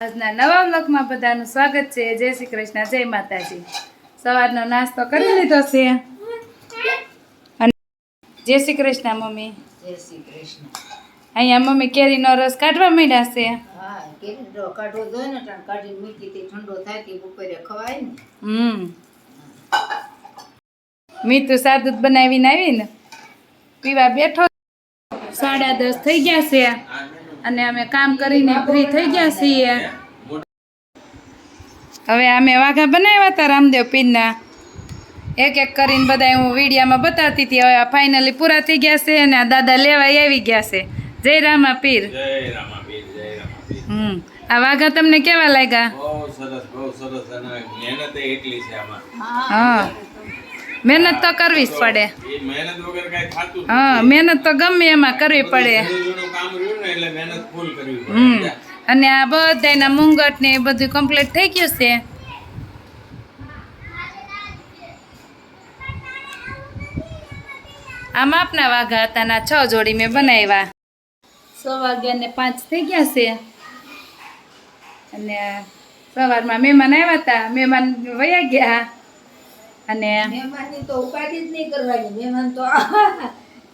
આજના નવા બ્લોગમાં બધાનું સ્વાગત છે. જય શ્રી કૃષ્ણ જય માતાજી. સવારનો નાસ્તો કરી લીધો છે. અને જય શ્રી કૃષ્ણ મમ્મી. જય શ્રી કૃષ્ણ. અહીંયા મમ્મી કેરીનો રસ કાઢવા માંડ્યા છે. હા કેરીનો કાઢવો જોઈએ ને તાણ કાઢીને મૂકી તે ઠંડો થાય તે બપોરે ખવાય ને. હમ. મીઠું સાદું બનાવીને આવીને પીવા બેઠો. સાડા દસ થઈ ગયા છે. અને અમે કામ કરીને ફ્રી થઈ ગયા છીએ. હવે અમે વાઘા બનાવ્યા હતા રામદેવ પીરના. એક એક કરીને બધા હું વિડીયામાં બતાવતી હતી. હવે આ ફાઇનલી પૂરા થઈ ગયા છે અને આ દાદા લેવા આવી ગયા છે. જય રામા પીર. હમ. આ વાઘા તમને કેવા લાગ્યા? બહુ સરસ બહુ સરસ અને મહેનત એટલી છે આમાં. હા. મહેનત તો કરવી જ પડે. મહેનત વગર કઈ થતું હા મહેનત તો ગમે એમાં કરવી પડે. મહેનત ફૂલ કરવી પડે. અને આ બધાના મુંગટ ને એ બધું કમ્પ્લીટ થઈ ગયું છે. આ માપના વાઘા હતા ના છ જોડી મેં બનાવ્યા. સો વાગ્યા ને પાંચ થઈ ગયા છે. અને સવારમાં મહેમાન આવ્યા હતા. મહેમાન વયા ગયા. અને મહેમાનની તો ઉપાધિ જ નહીં કરવાની. મહેમાન તો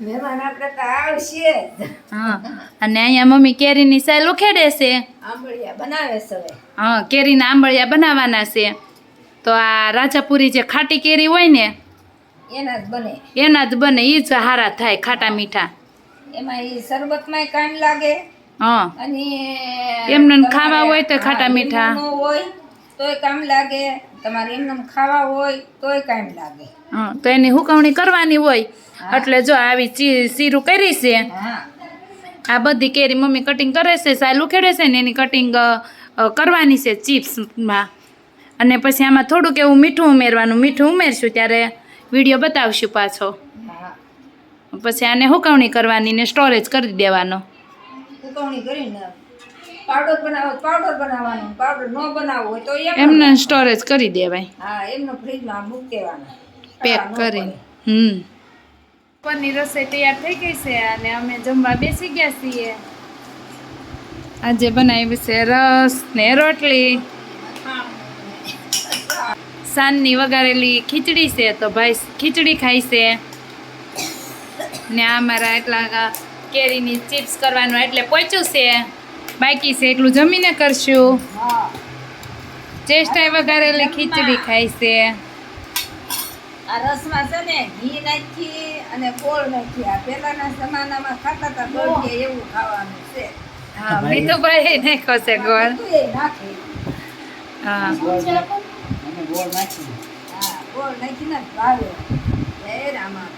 મહેમાન આપણે તો આવશે હા અને અહીંયા મમ્મી કેરીની સાલ ઉખેડે છે. આંબળિયા બનાવે છે હા કેરીના આંબળિયા બનાવવાના છે. તો આ રાજાપુરી જે ખાટી કેરી હોય ને એના જ બને. એના જ બને એ જ હારા થાય ખાટા મીઠા. એમાં એ કામ લાગે. હા. અને એમને ખાવા હોય તો ખાટા મીઠા. હોય તોય કામ લાગે. તમારે એમને ખાવા હોય તોય કામ લાગે. હા તો એની હુકવણી કરવાની હોય. એટલે જો આવી શીરું કરી છે. આ બધી કેરી મમ્મી કટિંગ કરે છે સાયલું ખેડે છે ને એની કટિંગ કરવાની છે ચિપ્સમાં અને પછી આમાં થોડુંક એવું મીઠું ઉમેરવાનું મીઠું ઉમેરશું ત્યારે વીડિયો બતાવશું પાછો. પછી આને હુકવણી કરવાની ને સ્ટોરેજ કરી દેવાનો. ઉકવણી કરીને પાવડર બનાવો પાવડર બનાવવાનો પાવડર ન બનાવવો હોય તો એમને સ્ટોરેજ કરી દેવાય. હા એમનો ફ્રીજમાં મૂકી દેવાનો. પેક કરીને. હમ. પનીર રસોઈ તૈયાર થઈ ગઈ છે અને અમે જમવા બેસી ગયા છીએ. આજે બનાવી છે રસ ને રોટલી. સાંજની વઘારેલી ખીચડી છે તો ભાઈ ખીચડી ખાય છે. ને આ અમારા એટલા કેરીની ચિપ્સ કરવાનું એટલે પહોંચ્યું છે. બાકી છે એટલું જમીને કરશું. ચેસ્ટાઈ વઘારેલી ખીચડી ખાય છે. આ રસમાં છે ને ઘી નાખી અને ગોળ નાખી. આ પહેલાના જમાનામાં ખાતા હતા ગોળ એવું ખાવાનું છે. હા મીઠુભાઈ નાખ્યો છે ગોળ. એ નાખે. હા. હા ગોળ નાખીને ભાવે. જય રામા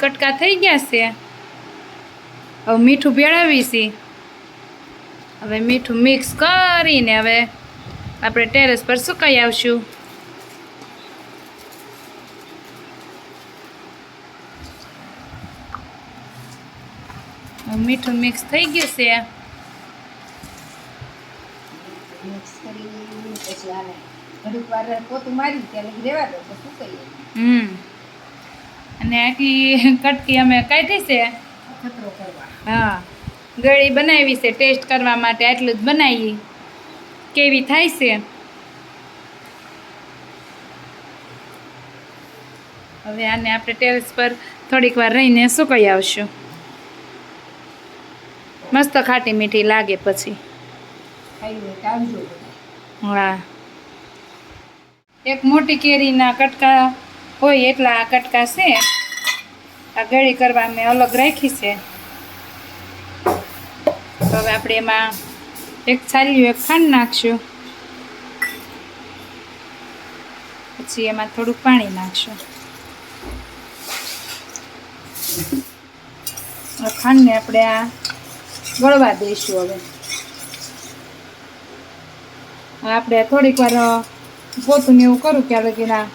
કટકા થઈ ગયા છે. હવે મીઠું ભેળાવીશી. હવે મીઠું મિક્સ કરીને હવે આપણે ટેરેસ પર સુકાઈ આવશું. મીઠું મિક્સ થઈ ગયું છે. અને આખી કટકી અમે કાઢી છે. હા. ગળી બનાવી છે ટેસ્ટ કરવા માટે આટલું જ બનાવી કેવી થાય છે? હવે આને આપણે ટેરેસ પર થોડીક વાર રહીને સુકાઈ આવશું. મસ્ત ખાટી મીઠી લાગે પછી. હા. એક મોટી કેરીના કટકા હોય એટલા આ કટકા છે. આ ગળી કરવા મેં અલગ રાખી છે. હવે આપણે એમાં એક છાલ્યું એક ખાંડ નાખશું પછી એમાં થોડુંક પાણી નાખશું. ખાંડને આપણે આ ગળવા દઈશું હવે. આપણે થોડીક વાર ગોતું એવું કરું ત્યારે કે ના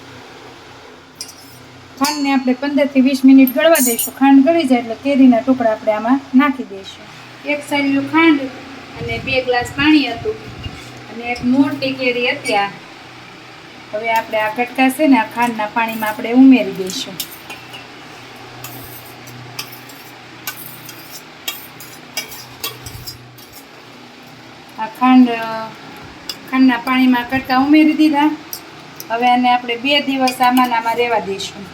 ખાંડને આપણે પંદરથી વીસ મિનિટ ગળવા દઈશું. ખાંડ ગળી જાય એટલે કેરીના ટુકડા આપણે આમાં નાખી દઈશું. એક સાઈડનું ખાંડ અને બે ગ્લાસ પાણી હતું. અને એક મોટી કેરી હતી આ. હવે આપણે આ કટકા છે ને આ ખાંડના પાણીમાં આપણે ઉમેરી દઈશું. આ ખાંડ, ખાંડના પાણીમાં કટકા ઉમેરી દીધા. હવે આને આપણે બે દિવસ આમાં આમાં રહેવા દઈશું.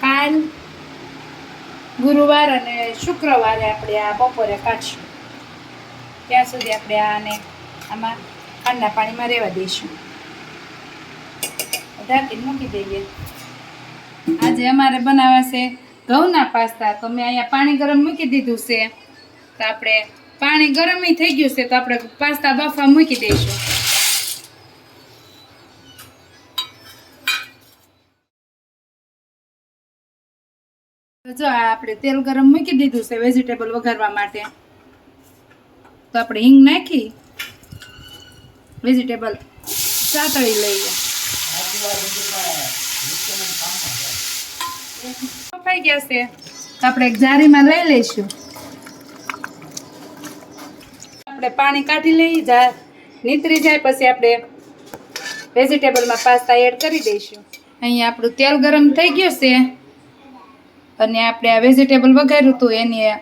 કાલ ગુરુવાર અને શુક્રવારે આપણે આ બપોરે કાઢશું. ત્યાં સુધી આપણે આને આમાં ખાંડના પાણીમાં રહેવા દઈશું. ઢાંકીને મૂકી દઈએ. આજે અમારે બનાવાશે ઘઉંના પાસ્તા. તો મેં અહીંયા પાણી ગરમ મૂકી દીધું છે. તો આપણે પાણી ગરમ થઈ ગયું છે, તો આપણે પાસ્તા બાફા મૂકી દઈશું. જો આપણે તેલ ગરમ મૂકી દીધું છે વેજીટેબલ વઘારવા માટે. તો આપણે હિંગ નાખી વેજીટેબલ સાતળી લઈએ. કપાઈ ગયા છે. આપણે એક જારીમાં લઈ લઈશું. આપણે પાણી કાઢી લઈ, જા, નીતરી જાય, પછી આપણે વેજીટેબલમાં પાસ્તા એડ કરી દઈશું. અહીંયા આપણું તેલ ગરમ થઈ ગયું છે. અને આપણે આ વેજીટેબલ વઘાર્યું હતું, એની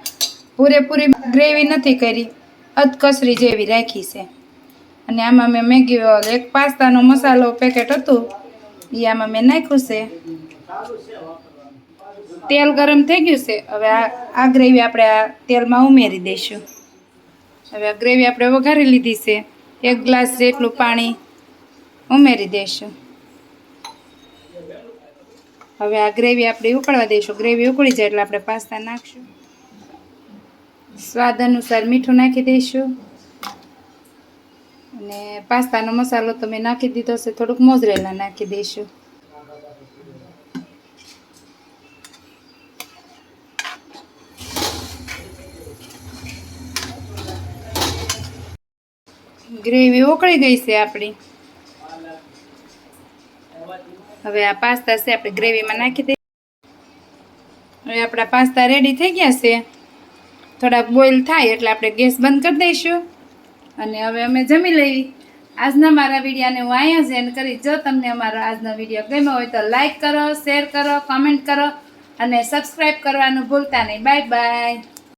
પૂરેપૂરી ગ્રેવી નથી કરી. અધકસરી જેવી રાખી છે. અને આમાં મેં મેગી એક પાસ્તાનો મસાલો પેકેટ હતું. એ આમાં મેં નાખ્યું છે. તેલ ગરમ થઈ ગયું છે. હવે આ આ ગ્રેવી આપણે આ તેલમાં ઉમેરી દઈશું. હવે આ ગ્રેવી આપણે વઘારી લીધી છે. એક ગ્લાસ જેટલું પાણી ઉમેરી દઈશું. હવે આ ગ્રેવી આપણે ઉકળવા દઈશું. ગ્રેવી ઉકળી જાય એટલે આપણે પાસ્તા નાખશું. સ્વાદ અનુસાર મીઠું નાખી દઈશું. અને પાસ્તાનો મસાલો તો મેં નાખી દીધો છે, થોડુંક મોજરેલા નાખી દઈશું. ગ્રેવી ઓકળી ગઈ છે આપણી. હવે આ પાસ્તા છે, આપણે ગ્રેવીમાં નાખી દઈએ હવે આપણા પાસ્તા રેડી થઈ ગયા છે. થોડાક બોઇલ થાય એટલે આપણે ગેસ બંધ કરી દઈશું. અને હવે અમે જમી લઈ આજના મારા વિડીયાને હું અહીંયા જ એન્ડ કરી જો તમને અમારો આજનો વીડિયો ગમ્યો હોય તો લાઈક કરો શેર કરો કમેન્ટ કરો અને સબસ્ક્રાઈબ કરવાનું ભૂલતા નહીં. Bye bye